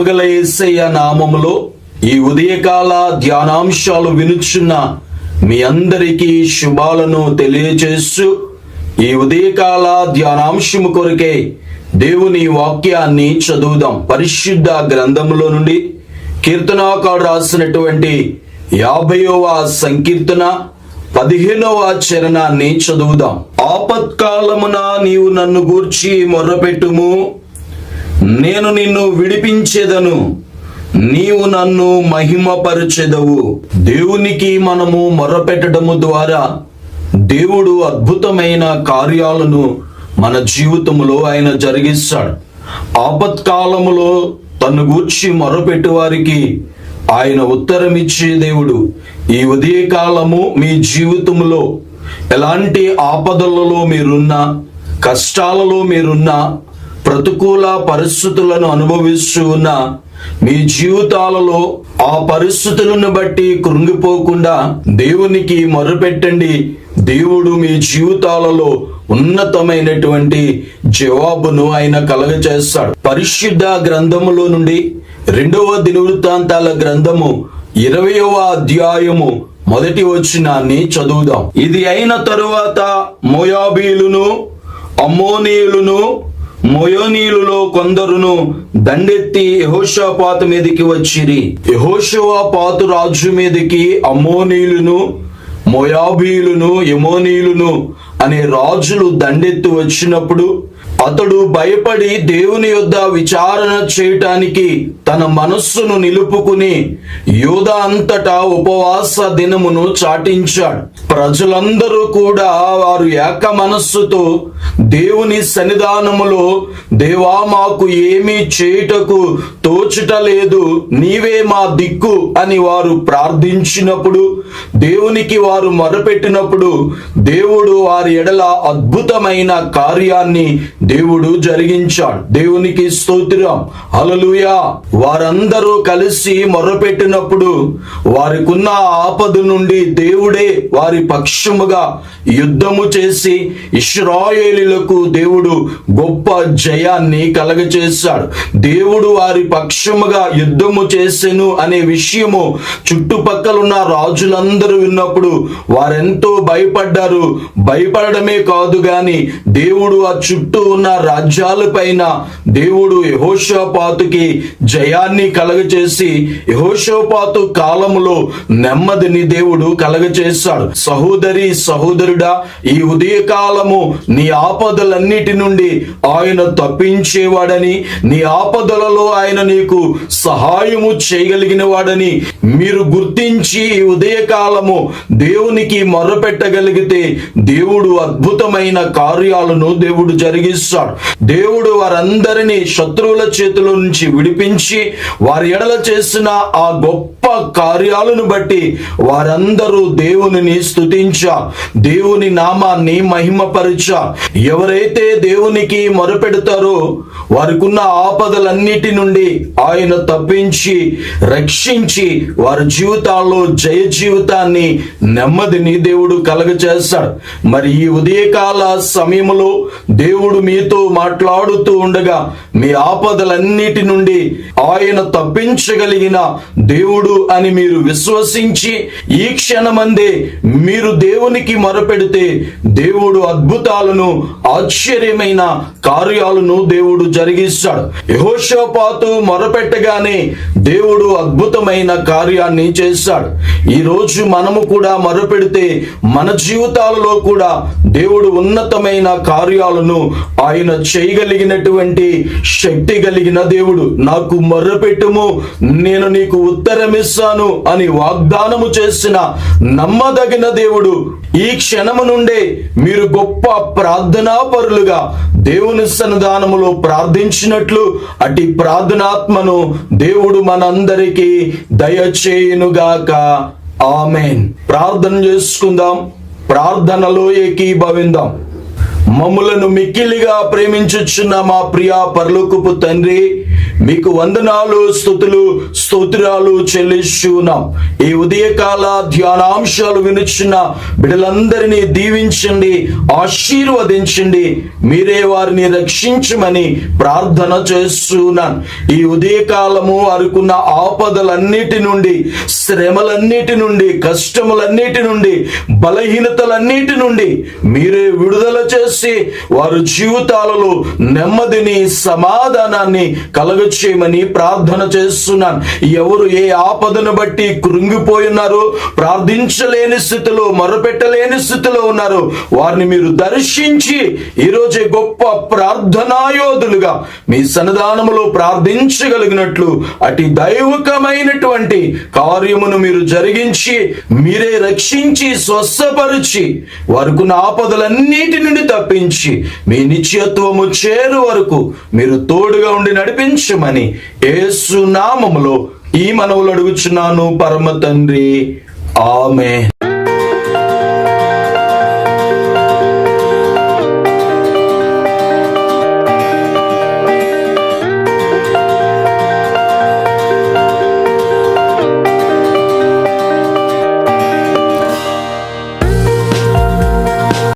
కృపగల యేసయ్య నామములో ఈ ఉదయకాల ధ్యానాంశాలు వినుచున్న మీ అందరికీ శుభాలను తెలియజేస్తూ ఈ ఉదయకాల ధ్యానాంశము కొరకే దేవుని వాక్యాన్ని చదువుదాం. పరిశుద్ధ గ్రంథములో నుండి కీర్తనాకాడు రాసినటువంటి యాభైవ సంకీర్తన పదిహేనవ చరణాన్ని చదువుదాం. ఆపత్కాలమున నీవు నన్ను గూర్చి మొర్రపెట్టుము నేను నిన్ను విడిపించేదను. నీవు నన్ను మహిమపరచెదవు. దేవునికి మనము మొరపెట్టడము ద్వారా దేవుడు అద్భుతమైన కార్యాలను మన జీవితంలో ఆయన జరిగిస్తాడు. ఆపత్కాలములో తను గూర్చి మొరపెట్టు వారికి ఆయన ఉత్తరం ఇచ్చే దేవుడు. ఈ ఉదయకాలము మీ జీవితంలో ఎలాంటి ఆపదలలో మీరున్నా కష్టాలలో మీరున్నా ప్రతికూల పరిస్థితులను అనుభవిస్తూ ఉన్న మీ జీవితాలలో ఆ పరిస్థితులను బట్టి కృంగిపోకుండా దేవునికి మొరపెట్టండి. దేవుడు మీ జీవితాలలో ఉన్నతమైనటువంటి జవాబును ఆయన కలగచేస్తాడు పరిశుద్ధ గ్రంథములో నుండి రెండవ దినవృత్తాంతాల గ్రంథము ఇరవయవ అధ్యాయము మొదటి వచ్చినాన్ని చదువుదాం. ఇది అయిన తరువాత మోయాబీలును అమ్మోనీయులను మొయోనీయులలో కొందరును దండెత్తి యహోషాపాతు మీదకి వచ్చిరి. యహోషపాతు రాజు మీదకి అమ్మోనీలును మోయాబీలును యమోనీయులను అనే రాజులు దండెత్తి వచ్చినప్పుడు అతడు భయపడి దేవుని యొద్ద విచారణ చేయటానికి తన మనస్సును నిలుపుకుని యోధ అంతటా ఉపవాస దినమును చాటించాడు. ప్రజలందరూ కూడా వారు ఏక మనస్సుతో దేవుని సన్నిధానములో దేవా మాకు ఏమీ చేయుటకు తోచుట లేదు నీవే మా దిక్కు అని వారు ప్రార్థించినప్పుడు దేవునికి వారు మొరపెట్టినప్పుడు దేవుడు వారి ఎడల అద్భుతమైన కార్యాన్ని దేవుడు జరిగించాడు. దేవునికి స్తోత్రం. అలలుయా వారందరూ కలిసి మొరపెట్టినప్పుడు వారికున్న ఆపద నుండి దేవుడే వారి పక్షముగా యుద్ధము చేసి ఇస్రాయేలీలకు దేవుడు గొప్ప జయాన్ని కలగచేశాడు. దేవుడు వారి పక్షముగా యుద్ధము చేసెను అనే విషయము చుట్టుపక్కలున్న రాజుల రాజులందరూ విన్నప్పుడు వారెంతో భయపడ్డారు. భయపడడమే కాదు గాని దేవుడు ఆ చుట్టూ ఉన్న రాజ్యాలపైన దేవుడు యహోషోపాతుకి జయాన్ని కలగచేసి యహోషోపాతు కాలంలో నెమ్మదిని దేవుడు కలగచేశాడు. సహోదరి సహోదరుడా ఈ ఉదయకాలము నీ ఆపదలన్నిటి నుండి ఆయన తప్పించేవాడని నీ ఆపదలలో ఆయన నీకు సహాయము చేయగలిగిన వాడని మీరు గుర్తించి ఈ కాలము దేవునికి మొర్రపెట్టగలిగితే దేవుడు అద్భుతమైన కార్యాలను దేవుడు జరిగిస్తాడు. దేవుడు వారందరినీ శత్రువుల చేతుల నుంచి విడిపించి వారి ఎడల చేసిన ఆ గొప్ప కార్యాలను బట్టి వారందరూ దేవునిని స్థుతించా దేవుని నామాన్ని మహిమపరిచా. ఎవరైతే దేవునికి మొరపెడతారో వారికున్న ఆపదలన్నిటి నుండి ఆయన తప్పించి రక్షించి వారి జీవితాల్లో జయ జీవితాన్ని నెమ్మదిని దేవుడు కలగచేస్తాడు. మరి ఈ ఉదయకాల సమయంలో దేవుడు మీతో మాట్లాడుతూ ఉండగా మీ ఆపదలన్నిటి నుండి ఆయన తప్పించగలిగిన దేవుడు అని మీరు విశ్వసించి ఈ క్షణమందే మీరు దేవునికి మొరపెడితే దేవుడు అద్భుతాలను ఆశ్చర్యమైన కార్యాలను దేవుడు జరిగిస్తాడు. యహోషోపాతు మొరపెట్టగానే దేవుడు అద్భుతమైన కార్యాన్ని చేస్తాడు. ఈ రోజు మనము కూడా మొరపెడితే మన జీవితాలలో కూడా దేవుడు ఉన్నతమైన కార్యాలను ఆయన చేయగలిగినటువంటి శక్తి కలిగిన దేవుడు. నాకు మొర్రపెట్టుము నేను నీకు ఉత్తరమిస్తాను అని వాగ్దానము చేసిన నమ్మదగిన దేవుడు ఈ క్షణము నుండే మీరు గొప్ప ప్రార్థనాపరులుగా దేవుని సన్నిధానములో ప్రార్థించినట్లు అటు ప్రార్థనాత్మను దేవుడు మనందరికీ దయచేయునుగాక. ఆమెన్. ప్రార్థన చేసుకుందాం. ప్రార్థనలో ఏకీభవిందాం. మమ్ములను మిక్కిలిగా ప్రేమించుచున్న మా ప్రియ పరలోకపు తండ్రి మీకు వందనాలు స్థుతులు స్తోత్రాలు చెల్లిస్తున్నాం ఈ ఉదయకాల ధ్యానాంశాలు వినుచున్న బిడ్డలందరినీ దీవించండి ఆశీర్వదించండి మీరే వారిని రక్షించమని ప్రార్థన చేస్తున్నాను. ఈ ఉదయకాలము అరుకున్న ఆపదలన్నిటి నుండి శ్రమలన్నిటి నుండి కష్టములన్నిటి నుండి బలహీనతలన్నిటి నుండి మీరే విడుదల చేసి వారు జీవితాలలో నెమ్మదిని సమాధానాన్ని కలగచేయమని ప్రార్థన చేస్తున్నాను. ఎవరు ఏ ఆపదను బట్టి కృంగిపోయినారో ప్రార్థించలేని స్థితిలో మొరపెట్టలేని స్థితిలో ఉన్నారు వారిని మీరు దర్శించి ఈరోజే గొప్ప ప్రార్థనాయోధులుగా మీ సన్నిధానములో ప్రార్థించగలిగినట్లు అటు దైవకమైనటువంటి కార్యమును మీరు జరిగించి మీరే రక్షించి స్వస్థపరిచి వారికి ఆపదలన్నిటి నుండి తప్పించి మీ నిత్యత్వము చేరు వరకు మీరు తోడుగా ఉండి నడిపించమని ఏసునామములో ఈ మనవులు అడుగుచున్నాను పరమ తండ్రి. ఆమె